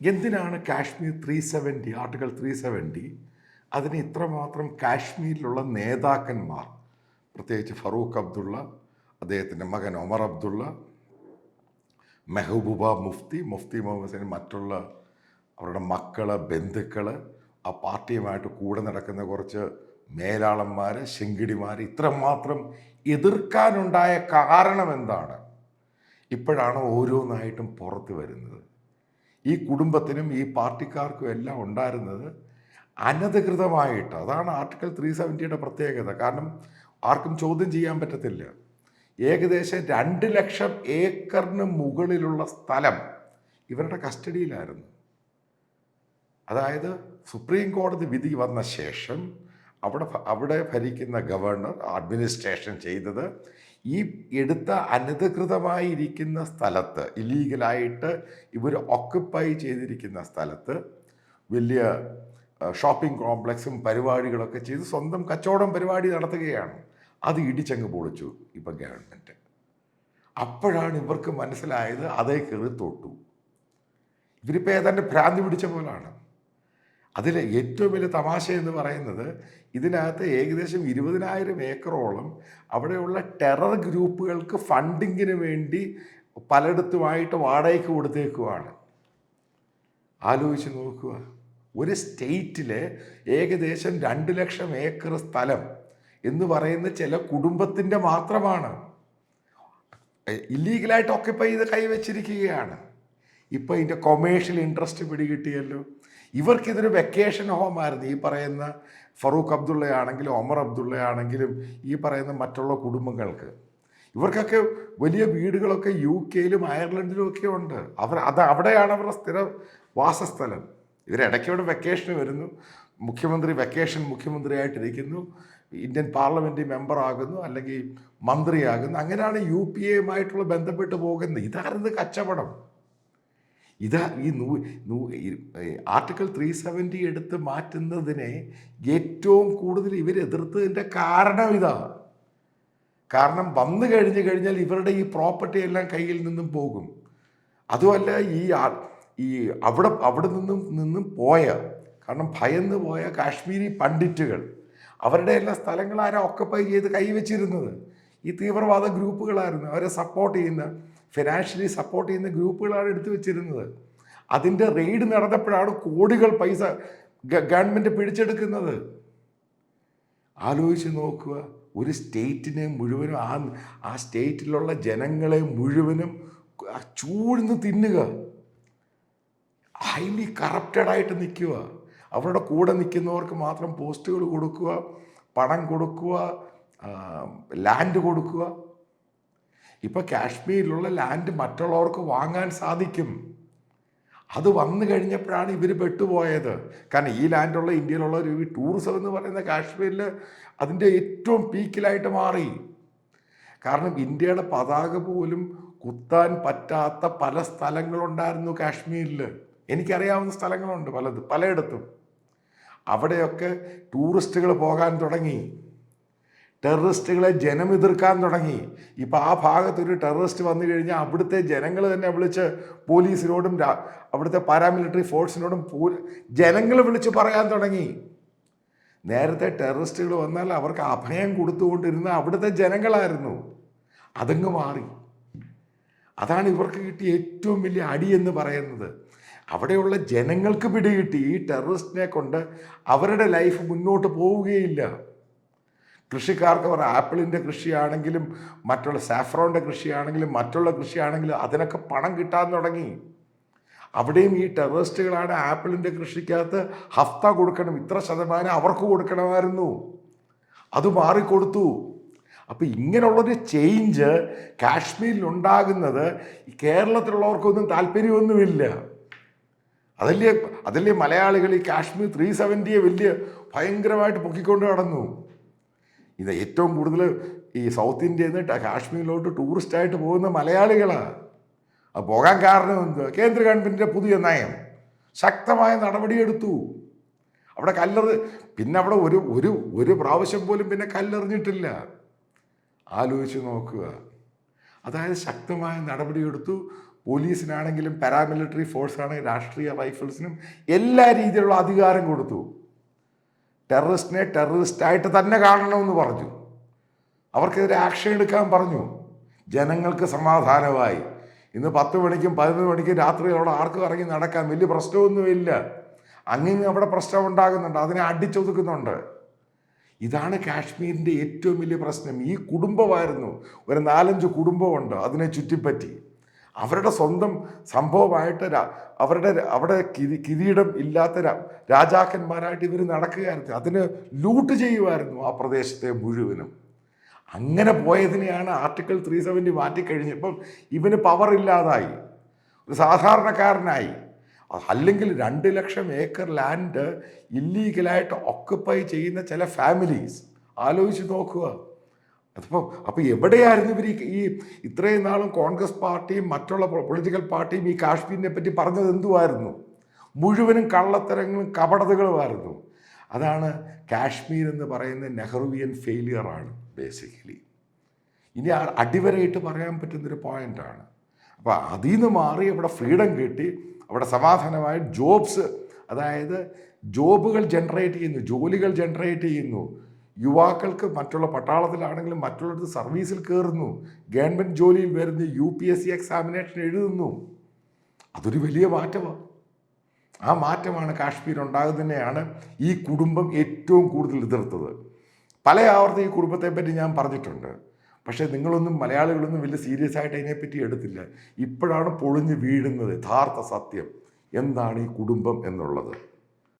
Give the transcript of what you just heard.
എന്തിനാണ് Kashmir three seventy article three seventy അതിന് ഇത്രമാത്രം കാശ്മീരിലുള്ള നേതാക്കന്മാർ പ്രത്യേകിച്ച് ഫറൂഖ് അബ്ദുള്ള അദ്ദേഹത്തിന്റെ മകൻ ഒമർ അബ്ദുള്ള മെഹബൂബ മുഫ്തി മുഫ്തി മുഹമ്മദ് ഹുസൈൻ മറ്റുള്ള അവരുടെ മക്കൾ ബന്ധുക്കൾ ആ പാർട്ടിയുമായിട്ട് കൂടെ നടക്കുന്ന കുറച്ച് മേലാളന്മാർ ശെങ്കിടിമാർ ഇത്രമാത്രം എതിർക്കാനുണ്ടായ കാരണം എന്താണ്? ഇപ്പോഴാണ് ഓരോന്നായിട്ടും പുറത്ത് വരുന്നത്. ഈ കുടുംബത്തിനും ഈ പാർട്ടിക്കാർക്കും എല്ലാം ഉണ്ടായിരുന്നത് അനധികൃതമായിട്ട്. അതാണ് ആർട്ടിക്കിൾ ത്രീ സെവന്റിയുടെ പ്രത്യേകത. കാരണം ആർക്കും ചോദ്യം ചെയ്യാൻ പറ്റത്തില്ല. ഏകദേശം രണ്ട് ലക്ഷം ഏക്കറിന് മുകളിലുള്ള സ്ഥലം ഇവരുടെ കസ്റ്റഡിയിലായിരുന്നു. അതായത് സുപ്രീം കോടതി വിധി വന്ന ശേഷം അവിടെ അവിടെ ഭരിക്കുന്ന ഗവർണർ അഡ്മിനിസ്ട്രേഷൻ ചെയ്തത് ഈ എടുത്ത അനധികൃതമായിരിക്കുന്ന സ്ഥലത്ത് ഇല്ലീഗലായിട്ട് ഇവർ ഓക്കുപ്പൈ ചെയ്തിരിക്കുന്ന സ്ഥലത്ത് വലിയ ഷോപ്പിംഗ് കോംപ്ലക്സും പരിപാടികളൊക്കെ ചെയ്ത് സ്വന്തം കച്ചവടം പരിപാടി നടത്തുകയാണ്. അത് ഇടിച്ചങ്ങ് പൊളിച്ചു ഇപ്പം ഗവൺമെന്റ്. അപ്പോഴാണ് ഇവർക്ക് മനസ്സിലായത് അതേ കയറി തൊട്ടു ഇവരിപ്പോൾ ഏതാണ്ട് ഭ്രാന്തി പിടിച്ച പോലാണ്. അതിൽ ഏറ്റവും വലിയ തമാശ എന്ന് പറയുന്നത് ഇതിനകത്ത് ഏകദേശം ഇരുപതിനായിരം ഏക്കറോളം അവിടെയുള്ള ടെറർ ഗ്രൂപ്പുകൾക്ക് ഫണ്ടിങ്ങിന് വേണ്ടി പലയിടത്തുമായിട്ട് വാടകയ്ക്ക് കൊടുത്തേക്കുവാണ്. ആലോചിച്ച് നോക്കുക. ഒരു സ്റ്റേറ്റിലെ ഏകദേശം രണ്ട് ലക്ഷം ഏക്കർ സ്ഥലം എന്ന് പറയുന്ന ചില കുടുംബത്തിന്റെ മാത്രമാണ്. ഇല്ലീഗലായിട്ട് ഓക്യുപ്പൈ ചെയ്ത് കൈവച്ചിരിക്കുകയാണ്. ഇപ്പോൾ ഇതിന്റെ കൊമേഴ്ഷ്യൽ ഇൻട്രസ്റ്റ് പിടികിട്ടിയല്ലോ. ഇവർക്കിതൊരു വെക്കേഷൻ ഹോമായിരുന്നു ഈ പറയുന്ന ഫറൂഖ് അബ്ദുള്ളയാണെങ്കിലും ഒമർ അബ്ദുള്ളയാണെങ്കിലും ഈ പറയുന്ന മറ്റുള്ള കുടുംബങ്ങൾക്ക്. ഇവർക്കൊക്കെ വലിയ വീടുകളൊക്കെ യു കെയിലും അയർലൻഡിലും ഒക്കെ ഉണ്ട്. അവർ അത് അവിടെയാണ് അവരുടെ സ്ഥിര വാസസ്ഥലം. ഇവരിടയ്ക്ക് ഇവിടെ വെക്കേഷന് വരുന്നു. മുഖ്യമന്ത്രി വെക്കേഷൻ മുഖ്യമന്ത്രിയായിട്ടിരിക്കുന്നു. ഇന്ത്യൻ പാർലമെന്റ് മെമ്പറാകുന്നു അല്ലെങ്കിൽ മന്ത്രിയാകുന്നു. അങ്ങനെയാണ് യു പി എയുമായിട്ടുള്ള ബന്ധപ്പെട്ട് പോകുന്നത്. ഇതായിരുന്നു കച്ചവടം. ഇതാ ഈ നൂ നൂ ആർട്ടിക്കിൾ ത്രീ സെവന്റി എടുത്ത് മാറ്റുന്നതിനെ ഏറ്റവും കൂടുതൽ ഇവരെതിർത്തതിന്റെ കാരണം ഇതാണ് കാരണം വന്നു കഴിഞ്ഞു കഴിഞ്ഞാൽ ഇവരുടെ ഈ പ്രോപ്പർട്ടി എല്ലാം കയ്യിൽ നിന്നും പോകും. അതുമല്ല ഈ ഈ അവിടെ അവിടെ നിന്നും നിന്നും പോയ കാരണം ഭയന്ന് പോയ കാശ്മീരി പണ്ഡിറ്റുകൾ അവരുടെ എല്ലാ സ്ഥലങ്ങൾ ആരാ ഒക്കപ്പൈ ചെയ്ത് കൈവച്ചിരുന്നത്? ഈ തീവ്രവാദ ഗ്രൂപ്പുകളായിരുന്നു. അവരെ സപ്പോർട്ട് ചെയ്യുന്ന ഫിനാൻഷ്യലി സപ്പോർട്ട് ചെയ്യുന്ന ഗ്രൂപ്പുകളാണ് എടുത്തു വെച്ചിരുന്നത്. അതിന്റെ റെയ്ഡ് നടന്നപ്പോഴാണ് കോടികൾ പൈസ ഗവൺമെന്റ് പിടിച്ചെടുക്കുന്നത്. ആലോചിച്ച് നോക്കുക ഒരു സ്റ്റേറ്റിനെ മുഴുവനും ആ ആ സ്റ്റേറ്റിലുള്ള ജനങ്ങളെ മുഴുവനും ചൂഴ്ന്ന് തിന്നുക. ഹൈലി കറപ്റ്റഡായിട്ട് നിൽക്കുക. അവരുടെ കൂടെ നിൽക്കുന്നവർക്ക് മാത്രം പോസ്റ്റുകൾ കൊടുക്കുക പണം കൊടുക്കുക ലാൻഡ് കൊടുക്കുക. ഇപ്പോൾ കാശ്മീരിലുള്ള ലാൻഡ് മറ്റുള്ളവർക്ക് വാങ്ങാൻ സാധിക്കും. അത് വന്നു കഴിഞ്ഞപ്പോഴാണ് ഇവർ പെട്ടുപോയത്. കാരണം ഈ ലാൻഡുള്ള ഇന്ത്യയിലുള്ള ഒരു ടൂറിസം എന്ന് പറയുന്ന കാശ്മീരിൽ അതിന്റെ ഏറ്റവും പീക്കിലായിട്ട് മാറി. കാരണം ഇന്ത്യയുടെ പതാക പോലും കുത്താൻ പറ്റാത്ത പല സ്ഥലങ്ങളുണ്ടായിരുന്നു കാശ്മീരിൽ എനിക്കറിയാവുന്ന സ്ഥലങ്ങളുണ്ട് പലത് പലയിടത്തും. അവിടെയൊക്കെ ടൂറിസ്റ്റുകൾ പോകാൻ തുടങ്ങി. ടെററിസ്റ്റുകളെ ജനം എതിർക്കാൻ തുടങ്ങി. ഇപ്പം ആ ഭാഗത്ത് ഒരു ടെററിസ്റ്റ് വന്നു കഴിഞ്ഞാൽ അവിടുത്തെ ജനങ്ങൾ തന്നെ വിളിച്ച് പോലീസിനോടും അവിടുത്തെ പാരാമിലിറ്ററി ഫോഴ്സിനോടും ജനങ്ങൾ വിളിച്ച് പറയാൻ തുടങ്ങി. നേരത്തെ ടെററിസ്റ്റുകൾ വന്നാൽ അവർക്ക് അഭയം കൊടുത്തുകൊണ്ടിരുന്ന അവിടുത്തെ ജനങ്ങളായിരുന്നു. അതങ്ങ് മാറി. അതാണ് ഇവർക്ക് കിട്ടിയ ഏറ്റവും വലിയ അടി എന്ന് പറയുന്നത്. അവിടെയുള്ള ജനങ്ങൾക്ക് പിടികിട്ടി ഈ ടെററിസ്റ്റിനെ കൊണ്ട് അവരുടെ ലൈഫ് മുന്നോട്ട് പോവുകയില്ല. കൃഷിക്കാർക്ക് പറഞ്ഞാൽ ആപ്പിളിന്റെ കൃഷിയാണെങ്കിലും മറ്റുള്ള സാഫ്രോണിന്റെ കൃഷിയാണെങ്കിലും മറ്റുള്ള കൃഷിയാണെങ്കിലും അതിനൊക്കെ പണം കിട്ടാൻ തുടങ്ങി. അവിടെയും ഈ ടെററിസ്റ്റുകളാണ് ആപ്പിളിന്റെ കൃഷിക്കകത്ത് ഹഫ്ത കൊടുക്കണം ഇത്ര ശതമാനം അവർക്ക് കൊടുക്കണമായിരുന്നു. അത് മാറിക്കൊടുത്തു. അപ്പോൾ ഇങ്ങനെയുള്ളൊരു ചേഞ്ച് കാശ്മീരിൽ ഉണ്ടാകുന്നത് കേരളത്തിലുള്ളവർക്കൊന്നും താല്പര്യമൊന്നുമില്ല. അതല്ലേ അതല്ലേ മലയാളികൾ ഈ കാശ്മീർ ത്രീ സെവന്റിയെ വലിയ ഭയങ്കരമായിട്ട് പൊക്കിക്കൊണ്ട് നടന്നു. ഇത് ഏറ്റവും കൂടുതൽ ഈ സൗത്ത് ഇന്ത്യയിൽ നിന്ന് കാശ്മീരിലോട്ട് ടൂറിസ്റ്റായിട്ട് പോകുന്ന മലയാളികളാണ് അത് പോകാൻ കാരണം എന്ത്? കേന്ദ്ര ഗവൺമെന്റിന്റെ പുതിയ നയം. ശക്തമായ നടപടിയെടുത്തു. അവിടെ കല്ലെറി പിന്നെ അവിടെ ഒരു ഒരു ഒരു പ്രാവശ്യം പോലും പിന്നെ കല്ലെറിഞ്ഞിട്ടില്ല. ആലോചിച്ച് നോക്കുക. അതായത് ശക്തമായ നടപടിയെടുത്തു. പോലീസിനാണെങ്കിലും പാരാമിലിറ്ററി ഫോഴ്സാണെങ്കിലും രാഷ്ട്രീയ റൈഫിൾസിനും എല്ലാ രീതിയിലുള്ള അധികാരം കൊടുത്തു. ടെററിസ്റ്റിനെ ടെററിസ്റ്റായിട്ട് തന്നെ കാണണമെന്ന് പറഞ്ഞു. അവർക്കെതിരെ ആക്ഷൻ എടുക്കാൻ പറഞ്ഞു. ജനങ്ങൾക്ക് സമാധാനമായി. ഇന്ന് പത്ത് മണിക്കും പതിനൊന്ന് മണിക്കും രാത്രി അവിടെ ആർക്കും ഇറങ്ങി നടക്കാൻ വലിയ പ്രശ്നമൊന്നുമില്ല. അങ്ങനെ അവിടെ പ്രശ്നം ഉണ്ടാകുന്നുണ്ട്. അതിനെ അടിച്ചൊതുക്കുന്നുണ്ട്. ഇതാണ് കാശ്മീരിന്റെ ഏറ്റവും വലിയ പ്രശ്നം. ഈ കുടുംബമായിരുന്നു. ഒരു നാലഞ്ച് കുടുംബമുണ്ട്. അതിനെ ചുറ്റിപ്പറ്റി. അവരുടെ സ്വന്തം സംഭവമായിട്ട് അവരുടെ അവിടെ കിരി കിരീടം ഇല്ലാത്ത രാജാക്കന്മാരായിട്ട് ഇവർ നടക്കുകയായിരുന്നു. അതിന് ലൂട്ട് ചെയ്യുമായിരുന്നു ആ പ്രദേശത്തെ മുഴുവനും. അങ്ങനെ പോയതിനെയാണ് ആർട്ടിക്കിൾ ത്രീ സെവന്റി മാറ്റിക്കഴിഞ്ഞപ്പം ഇവന് പവർ ഇല്ലാതായി. ഒരു സാധാരണക്കാരനായി. അല്ലെങ്കിൽ രണ്ട് ലക്ഷം ഏക്കർ ലാൻഡ് ഇല്ലീഗലായിട്ട് ഒക്കുപ്പൈ ചെയ്യുന്ന ചില ഫാമിലീസ് ആലോചിച്ച് നോക്കുക. അതിപ്പോൾ അപ്പോൾ എവിടെയായിരുന്നു ഇവർ ഈ- ഇത്രയും നാളും കോൺഗ്രസ് പാർട്ടിയും മറ്റുള്ള പൊളിറ്റിക്കൽ പാർട്ടിയും ഈ കാശ്മീരിനെ പറ്റി പറഞ്ഞത് എന്തുമായിരുന്നു മുഴുവനും കള്ളത്തരങ്ങളും കപടതകളുമായിരുന്നു. അതാണ് കാശ്മീർ എന്ന് പറയുന്ന നെഹ്റുവിയൻ ഫെയിലിയറാണ് ബേസിക്കലി ഇനി അടിവരയിട്ട് പറയാൻ പറ്റുന്നൊരു പോയിന്റാണ് അപ്പോൾ അതിൽ നിന്ന് മാറി അവിടെ ഫ്രീഡം കിട്ടി. അവിടെ സമാധാനമായി ജോബ്സ് അതായത് ജോബുകൾ ജനറേറ്റ് ചെയ്യുന്നു ജോലികൾ ജനറേറ്റ് ചെയ്യുന്നു. യുവാക്കൾക്ക് മറ്റുള്ള പട്ടാളത്തിലാണെങ്കിലും മറ്റുള്ളവർക്ക് സർവീസിൽ കയറുന്നു. ഗവൺമെന്റ് ജോലിയിൽ വരുന്നു U P S C examination എഴുതുന്നു. അതൊരു വലിയ മാറ്റമാണ് ആ മാറ്റമാണ് കാശ്മീർ ഉണ്ടാകുന്നതിനെയാണ് ഈ കുടുംബം ഏറ്റവും കൂടുതൽ എതിർത്തത്. പല ആവർത്തി ഈ കുടുംബത്തെപ്പറ്റി ഞാൻ പറഞ്ഞിട്ടുണ്ട്. പക്ഷേ നിങ്ങളൊന്നും മലയാളികളൊന്നും വലിയ സീരിയസ് ആയിട്ട് അതിനെപ്പറ്റി എടുത്തില്ല. ഇപ്പോഴാണ് പൊളിഞ്ഞ് വീഴുന്നത് യഥാർത്ഥ സത്യം. എന്താണ് ഈ കുടുംബം എന്നുള്ളത്?